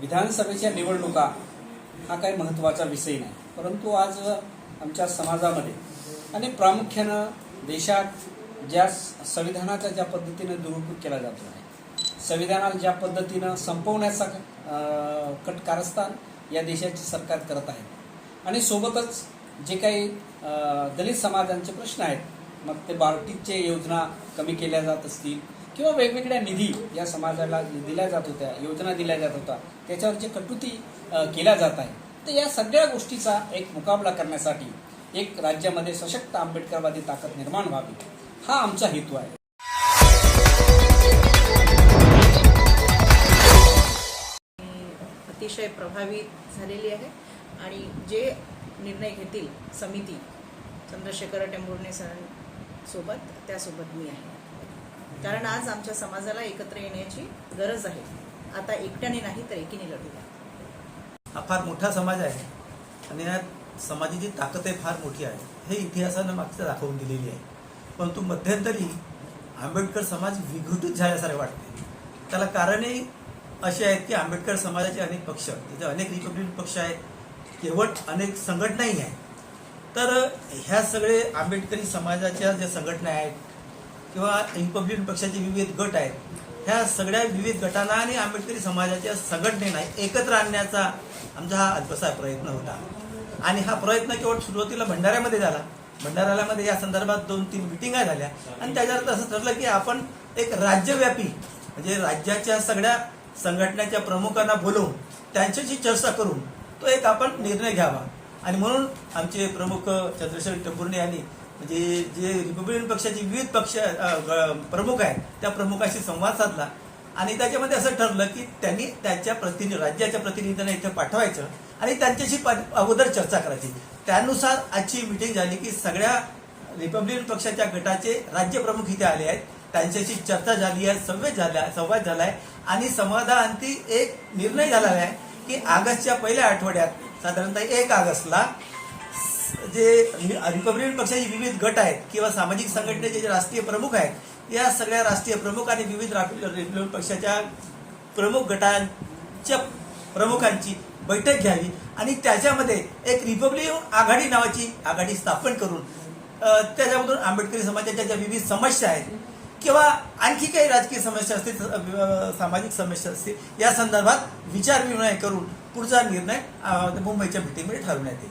विधानसभेच्या निवडणुका हा काही महत्त्वाचा विषय नाही. परंतु आज आमच्या समाजामध्ये आणि प्रामुख्यानं देशात ज्या संविधानाचा ज्या पद्धतीनं दुरुपयोग केला जातो आहे संविधानाला ज्या पद्धतीनं संपवण्याचा कट कारस्थान या देशाचे सरकार करत आहे. आणि सोबतच जे काही दलित समाजांचे प्रश्न आहेत मग ते बार्टीचे योजना कमी केल्या जात असतील किंवा वेगवेगळ्या निधी या समाजाला दिल्या जात होत्या योजना दिल्या जात होत्या त्याच्यावर जे कटुती केल्या जात आहे तर या सगळ्या गोष्टीचा एक मुकाबला करण्यासाठी एक राज्यामध्ये सशक्त आंबेडकरवादी ताकद निर्माण व्हावी हा आमचा हेतू आहे. अतिशय प्रभावित झालेली आहे आणि जे निर्णय घेतील समिती चंद्रशेखर टेंभुर्णे सरांसोबत त्यासोबत मी आहे. कारण आज आमच्या समाजाला एकत्र येण्याची गरज आहे. आता एकट्याने नाही तर एकीने लढूया हा फार मोठा समाज आहे आणि या समाजाची ताकद आहे फार मोठी आहे. हे इतिहासानं मागचं दाखवून दिलेली आहे. परंतु मध्यंतरी आंबेडकर समाज विघटित झाल्यासारखे वाटते त्याला कारणही असे आहेत की आंबेडकर समाजाचे अनेक पक्ष तिथे अनेक रिपब्लिकन पक्ष आहेत केवळ अनेक संघटनाही आहेत. तर ह्या सगळे आंबेडकरी समाजाच्या ज्या संघटना आहेत किंवा रिपब्लिकन पक्षाचे विविध गट आहेत ह्या सगळ्या विविध गटांना आणि आंबेडकरी समाजाच्या संघटनेला एकत्र आणण्याचा आमचा हा अल्पसा प्रयत्न होता. आणि हा प्रयत्न केवळ सुरुवातीला भंडाऱ्यामध्ये झाला. भंडाऱ्यामध्ये या संदर्भात दोन तीन मिटिंगा झाल्या. आणि त्याच्यानंतर असं ठरलं की आपण एक राज्यव्यापी म्हणजे राज्याच्या सगळ्या संघटनेच्या प्रमुखांना बोलवून त्यांच्याशी चर्चा करून तो एक आपण निर्णय घ्यावा. आणि म्हणून आमचे प्रमुख चंद्रशेखर टंबुर्णे यांनी म्हणजे जे रिपब्लिकन पक्षाचे विविध पक्ष प्रमुख आहेत त्या प्रमुखाशी संवाद साधला. आणि त्याच्यामध्ये असं ठरलं की त्यांनी त्याच्या प्रतिनिधी राज्याच्या प्रतिनिधींना इथे पाठवायचं आणि त्यांच्याशी पा- अगोदर चर्चा करायची. त्यानुसार आजची मिटिंग झाली की सगळ्या रिपब्लिकन पक्षाच्या गटाचे राज्य प्रमुख इथे आले आहेत. त्यांच्याशी चर्चा झाली आहे संवाद झाला संवाद झाला आहे आणि संवादाअंती एक निर्णय झाला आहे की ऑगस्टच्या पहिल्या आठवड्यात साधारणतः एक ऑगस्टला जे रिपब्लिकन पक्षाचे विविध गट आहेत किंवा सामाजिक संघटनेचे जे राष्ट्रीय प्रमुख आहेत या सगळ्या राष्ट्रीय प्रमुख आणि विविध रिपब्लिकन पक्षाच्या प्रमुख गटांच्या प्रमुखांची बैठक घ्यावी आणि त्याच्यामध्ये एक रिपब्लिकन आघाडी नावाची आघाडी स्थापन करून त्याच्यामधून आंबेडकरी समाजाच्या ज्या विविध समस्या आहेत किंवा आणखी काही राजकीय समस्या असतील सामाजिक समस्या असतील या संदर्भात विचारविनिमय करून पुढचा निर्णय मुंबईच्या भेटीमध्ये ठरवण्यात येईल.